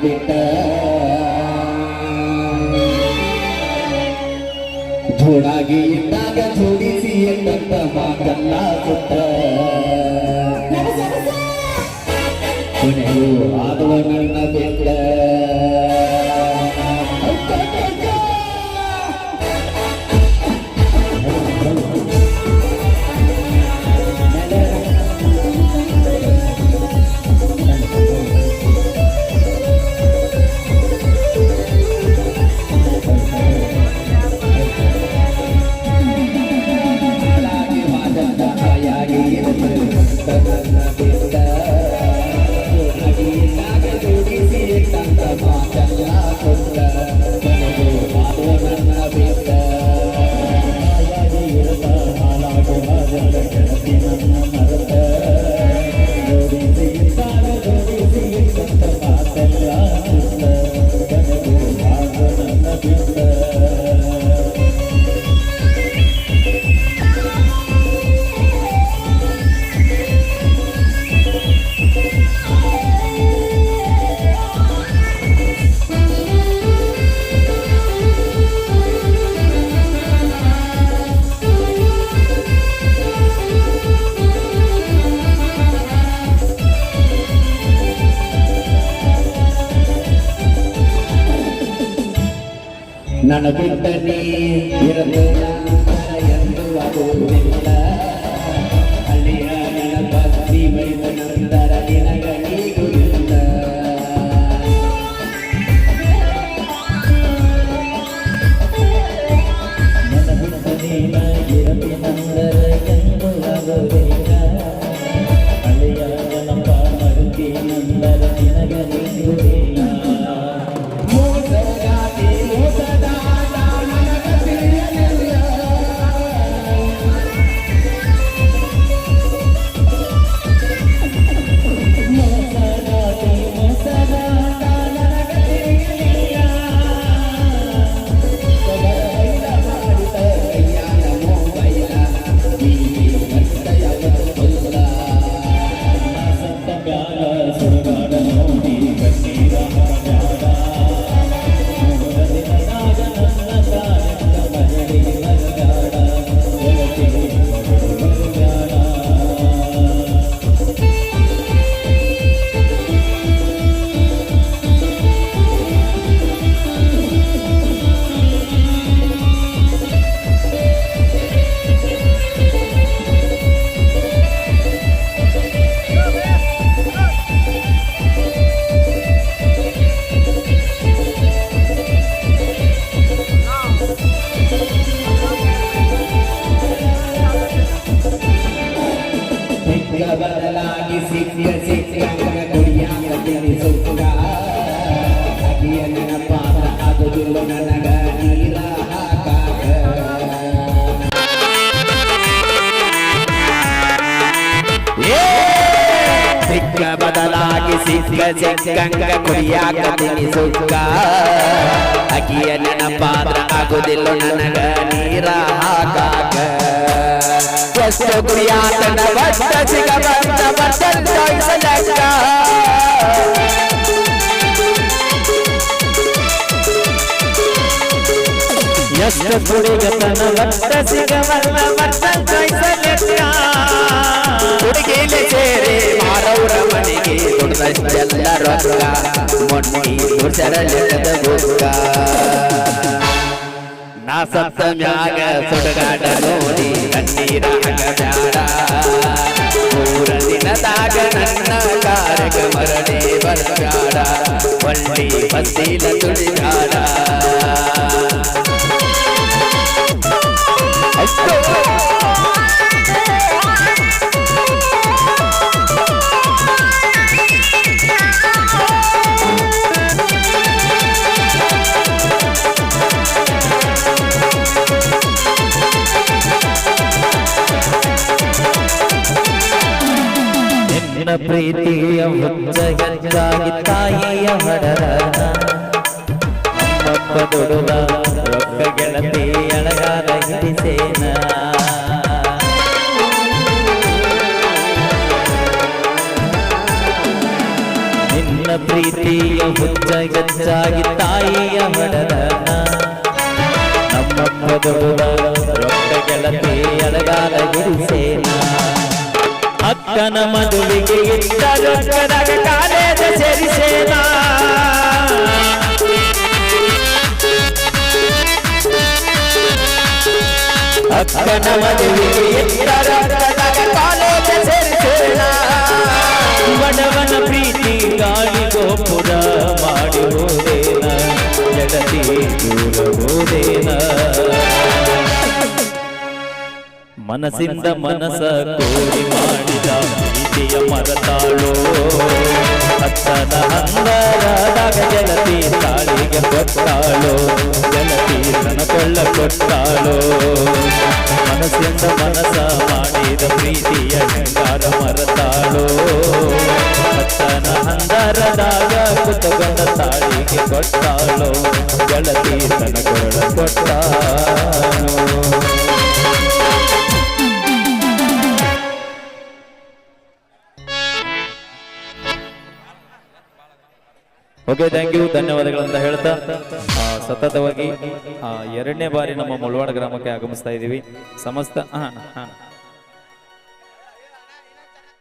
Jupiter la la la ನನ್ನ ಬಿಟ್ಟ ನೀ ಇರಲು ಎಂದು ಆಗುವುದಿಲ್ಲ ಅಲ್ಲಿಯ ನನ್ನ ಭಕ್ತಿ ಬೈದ ನಂತರ ನಿನಗ ಬದಲಾಗಿ ಸಿಕ್ಕ ಸಿಕ್ಕ ಕುಡಿಯಾಕ ತಿಳಿಸುತ್ತ ಅಗಿಯ ನೆನಪಾದ ಆಗುದಿಲ್ಲ ನನಗ ನೀರ ಹಾಕಾಕ ಸಿಕ್ಕ ಬದಲಾಗಿ ಸಿಕ್ಕ ಸಿಕ್ಕಂಗ ಕುಡಿಯಾಕ ತಿಳಿಸುತ್ತ ಅಗಿಯ ನೆನಪಾದ ಆಗುದಿಲ್ಲ ನನಗ ನೀರ ಹಾಕಾಕ ಎಷ್ಟು ಗುರಿಯಾತನ ಬಟ್ಟ ಸಿಗಬಂತ ತೋರಿಸಲಕ್ಕ ಎಷ್ಟು ಕುಡಿಗತನ ಬಟ್ಟ ಸಿಗಬಲ್ಲ ತೋರಿಸಲಕ್ಕ ಹುಡುಗಿಲೆ ಸೇರಿ ಮಾರವರ ಮನೆಗೆ ದುಡ್ದಷ್ಟೆಲ್ಲ ರೊಕ್ಕ. ಮೊನ್ನೆ ದುಡ್ಸರಲೆಕ್ಕದ ಬುಕ್ಕ ನಾ ಸತ್ತ ಮ್ಯಾಗ ಸುಡಗಾಡ ನೋಡಿ, ಕಣ್ಣೀರ ಬ್ಯಾಡ ಮೂರ ದಿನದಾಗ ನನ್ನ ಕಾರ್ಯಕ ಮರಳಿ ಬರ್ಬ್ಯಾಡ ಒಳ್ಳಿ ಬಸ್ಸಿಲ ನಿನ್ನ ಪ್ರೀತಿಯ ಜಗತ್ತಾಗಿ ತಾಯಿಯ ಹಡರನ ಅಪ್ಪ ದುಡುವ ರೊಕ್ಕ ಗೆಳತಿ ಅಳಗಾದ ಹಿಡಿಸೇನ ನಿನ್ನ ಪ್ರೀತಿಯ ಹುಚ್ಚ ಜಗತ್ತಾಗಿ ತಾಯಿಯ ಹಡರನ ನಮ್ಮ ದುಡುವ ರೊಕ್ಕ ಗೆಳತಿ ಅಳಗಾದ ಹಿಡಿಸೇನ ಅಕ್ಕನ ಮದುವೆಗೆ ಇಟ್ಟ ಕಾಲೇಜ ಸೇರಿಸೇನ? ಅಕ್ಕನ ಮದುವೆಗೆ ಇಟ್ಟ ಕಾಲೇಜ ಸೇರಿಸೇನ? ಮನಸ್ಸಿಂದ ಮನಸ ಕೋರಿ ಮಾಡಿದ ಪ್ರೀತಿಯ ಮರತಾಳೋ. ಅತ್ತನ ಹಂದರಾದಾಗ ಜಲತಿ ತಾಳಿಗೆ ಕೊಟ್ಟಾಳೋ. ಜಲತಿ ತನ ಕೊಳ್ಳ ಕೊಟ್ಟಾಳೋ. ಮನಸ್ಸಿಂದ ಮನಸ ಮಾಡಿದ ಪ್ರೀತಿಯ ಶೃಂಗಾರ ಮರತಾಳೋ. ಅತ್ತನ ಹಂದರದಾಗ ಕುತಗೊಂಡ ತಾಳಿಗೆ ಕೊಟ್ಟಾಳೋ. ಜಲತಿ ತನ ಕೊಳ್ಳ ಕೊಟ್ಟಾಳೋ. ಓಕೆ ಥ್ಯಾಂಕ್ ಯು ಧನ್ಯವಾದಗಳಂತ ಹೇಳ್ತಾ ಸತತವಾಗಿ ಎರಡನೇ ಬಾರಿ ನಮ್ಮ ಮುಳವಾಡ ಗ್ರಾಮಕ್ಕೆ ಆಗಮಿಸ್ತಾ ಇದ್ದೀವಿ. ಸಮಸ್ತ, ಹಾಂ, ಹಾ.